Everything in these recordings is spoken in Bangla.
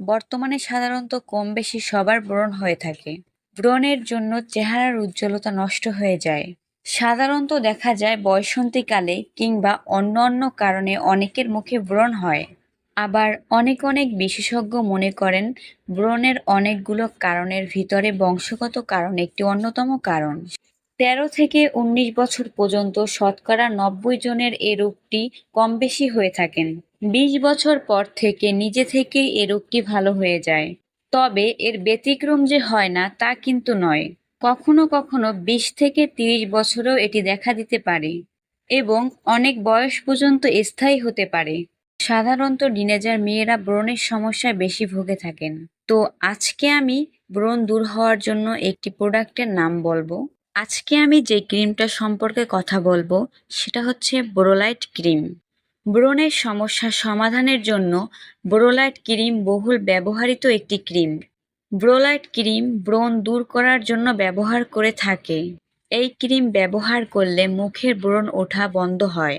বর্তমানে সাধারণত কম বেশি সবার ব্রণ হয়ে থাকে। ব্রণের জন্য চেহারার উজ্জ্বলতা নষ্ট হয়ে যায়। সাধারণত দেখা যায় বয়সন্তীকালে কিংবা অন্য অন্য কারণে অনেকের মুখে ব্রণ হয়। আবার অনেক অনেক বিশেষজ্ঞ মনে করেন, ব্রণের অনেকগুলো কারণের ভিতরে বংশগত কারণ একটি অন্যতম কারণ। তেরো থেকে উনিশ বছর পর্যন্ত শতকরা নব্বই জনের এ রোগটি কম বেশি হয়ে থাকেন। বিশ বছর পর থেকে নিজে থেকেই এ রোগটি ভালো হয়ে যায়। তবে এর ব্যতিক্রম যে হয় না, তা কিন্তু নয়। কখনো কখনো বিশ থেকে তিরিশ বছরেও এটি দেখা দিতে পারে এবং অনেক বয়স পর্যন্ত স্থায়ী হতে পারে। সাধারণত ডিনেজার মেয়েরা ব্রণের সমস্যায় বেশি ভুগে থাকেন। তো আজকে আমি ব্রণ দূর হওয়ার জন্য একটি প্রোডাক্টের নাম বলব। আজকে আমি যে ক্রিমটা সম্পর্কে কথা বলব, সেটা হচ্ছে বোরোলাইট ক্রিম। ব্রণের সমস্যা সমাধানের জন্য ব্রোলাইট ক্রিম বহুল ব্যবহৃত একটি ক্রিম। ব্রোলাইট ক্রিম ব্রণ দূর করার জন্য ব্যবহার করে থাকে। এই ক্রিম ব্যবহার করলে মুখের ব্রণ ওঠা বন্ধ হয়।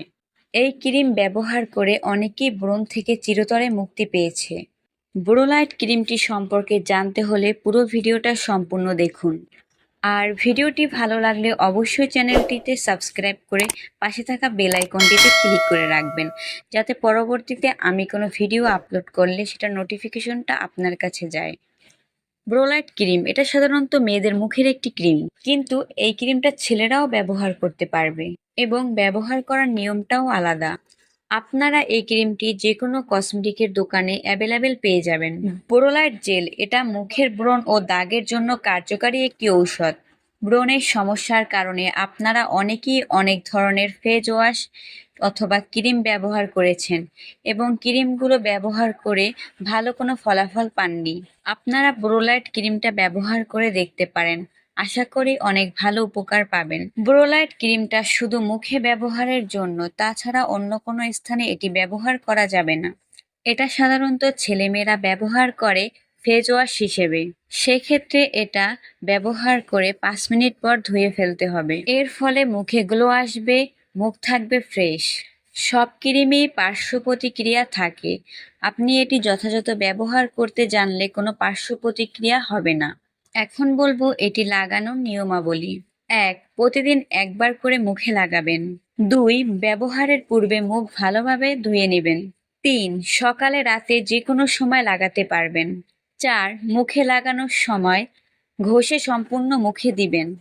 এই ক্রিম ব্যবহার করে অনেকেই ব্রণ থেকে চিরতরে মুক্তি পেয়েছে। ব্রোলাইট ক্রিমটি সম্পর্কে জানতে হলে পুরো ভিডিওটা সম্পূর্ণ দেখুন। আর ভিডিওটি ভালো লাগলে অবশ্যই চ্যানেলটিতে সাবস্ক্রাইব করে পাশে থাকা বেল আইকনটিতে ক্লিক করে রাখবেন। যাতে পরবর্তীতে আমি কোনো ভিডিও আপলোড করলে সেটা নোটিফিকেশনটা আপনার কাছে যায়। ব্রোলাইট ক্রিম, এটা সাধারণত মেয়েদের মুখের একটি ক্রিম। কিন্তু এই ক্রিমটা ছেলেরাও ব্যবহার করতে পারবে এবং ব্যবহার করার নিয়মটাও আলাদা। আপনারা এই ক্রিমটি যে কোনো কসমেটিকের দোকানে অ্যাভেলেবেল পেয়ে যাবেন। বোরোলাইট জেল এটা মুখের ব্রণ ও দাগের জন্য কার্যকারী একটি ঔষধ। ব্রণের সমস্যার কারণে আপনারা অনেকেই অনেক ধরনের ফেস ওয়াশ অথবা ক্রিম ব্যবহার করেছেন এবং ক্রিমগুলো ব্যবহার করে ভালো কোনো ফলাফল পাননি। আপনারা ব্রোলাইট ক্রিমটা ব্যবহার করে দেখতে পারেন। আশা করি অনেক ভালো উপকার পাবেন। ব্রোলাইট ক্রিমটা শুধু মুখে ব্যবহারের জন্য, তাছাড়া অন্য কোনো স্থানে এটি ব্যবহার করা যাবে না। এটা সাধারণত ছেলেমেয়েরা ব্যবহার করে ফেস ওয়াশ হিসেবে। সেক্ষেত্রে এটা ব্যবহার করে পাঁচ মিনিট পর ধুয়ে ফেলতে হবে। এর ফলে মুখে গ্লো আসবে, মুখ থাকবে ফ্রেশ। সব ক্রিমেই পার্শ্ব প্রতিক্রিয়া থাকে। আপনি এটি যথাযথ ব্যবহার করতে জানলে কোনো পার্শ্ব প্রতিক্রিয়া হবে না। এখন বলব এটি লাগানোর নিয়মাবলী। এক, প্রতিদিন একবার করে মুখে লাগাবেন। দুই, ব্যবহারের পূর্বে মুখ ভালোভাবে ধুয়ে নেবেন। তিন, সকালে রাতে যে কোনো সময় লাগাতে পারবেন। চার, মুখে লাগানোর সময় ঘষে সম্পূর্ণ মুখে দিবেন।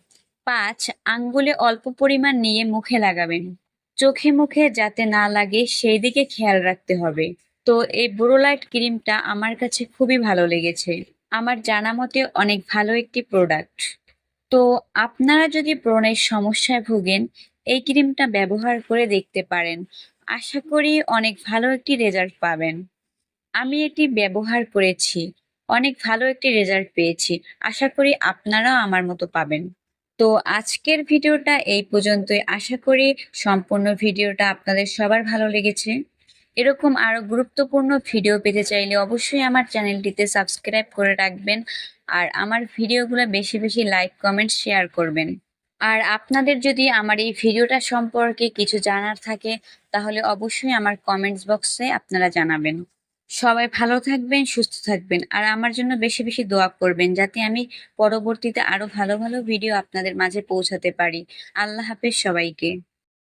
পাঁচ, আঙ্গুলে অল্প পরিমাণ নিয়ে মুখে লাগাবেন। চোখে মুখে যাতে না লাগে সেই দিকে খেয়াল রাখতে হবে। তো এই ব্রোলাইট ক্রিমটা আমার কাছে খুবই ভালো লেগেছে। আমার জানা মতে অনেক ভালো একটি প্রোডাক্ট তো আপনারা যদি ব্রণের সমস্যায় ভোগেন, এই ক্রিমটা ব্যবহার করে দেখতে পারেন। আশা করি অনেক ভালো একটি রেজাল্ট পাবেন। আমি এটি ব্যবহার করেছি। অনেক ভালো একটি রেজাল্ট পেয়েছি। আশা করি আপনারাও আমার মতো পাবেন। তো আজকের ভিডিওটা এই পর্যন্তই। আশা করি সম্পূর্ণ ভিডিওটা আপনাদের সবার ভালো লেগেছে। এরকম আরও গুরুত্বপূর্ণ ভিডিও পেতে চাইলে অবশ্যই আমার চ্যানেলটিতে সাবস্ক্রাইব করে রাখবেন আর আমার ভিডিওগুলো বেশি বেশি লাইক কমেন্ট শেয়ার করবেন। আর আপনাদের যদি আমার এই ভিডিওটা সম্পর্কে কিছু জানার থাকে, তাহলে অবশ্যই আমার কমেন্টস বক্সে আপনারা জানাবেন। সবাই ভালো থাকবেন, সুস্থ থাকবেন, আর আমার জন্য বেশি বেশি দোয়া করবেন, যাতে আমি পরবর্তীতে আরও ভালো ভালো ভিডিও আপনাদের মাঝে পৌঁছাতে পারি। আল্লাহ হাফেজ সবাইকে।